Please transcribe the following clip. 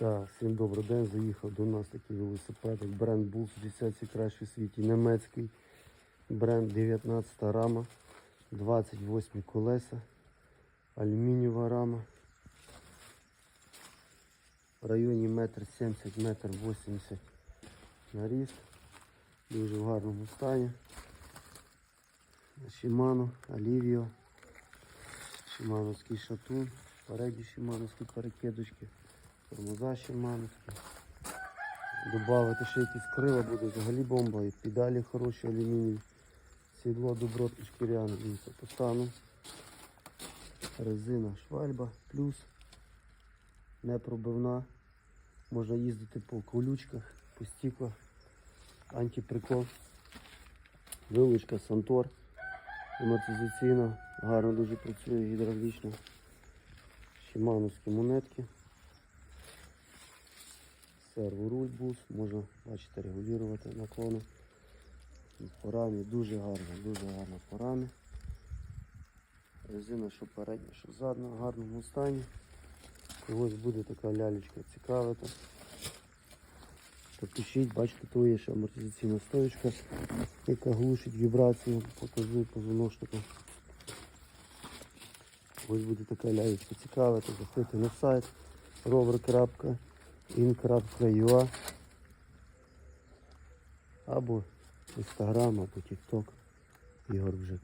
Так, всім добрий день. Заїхав до нас такий велосипедик. Бренд Булс, десятці кращий в світі. Німецький. Бренд 19 рама. 28 колеса. Алюмінієва рама. В районі метр 70, метр 80 на ріст. Дуже в гарному стані. Shimano, Alivio. Шимановський шатун. Спереді Шимановські перекидочки. Тормоза Шимановські. Добавити ще якісь крила буде взагалі бомба. І педалі хороші алюмінієві. Сідло добротне шкіряне. Дивіться, по стану. Резина швальба плюс. Непробивна. Можна їздити по колючках, по стіклах. Антиприкол. Вилучка Сантор. Амортизаційна. Гарно дуже працює гідравлічно. Шимановські монетки. Серворуль бус, можна бачите регулювати наклони. По дуже гарно, дуже гарно по. Резина, що передня, що задня, в гарному стані. Когось буде така лялечка цікавити. Пишіть, бачите, то є ще амортизаційна стоечка, яка глушить вібрацію, покажу позвоночника. Ось буде така лялечка цікавити, заходьте на сайт rover.in.ua або Instagram, або TikTok Ігор Бжик.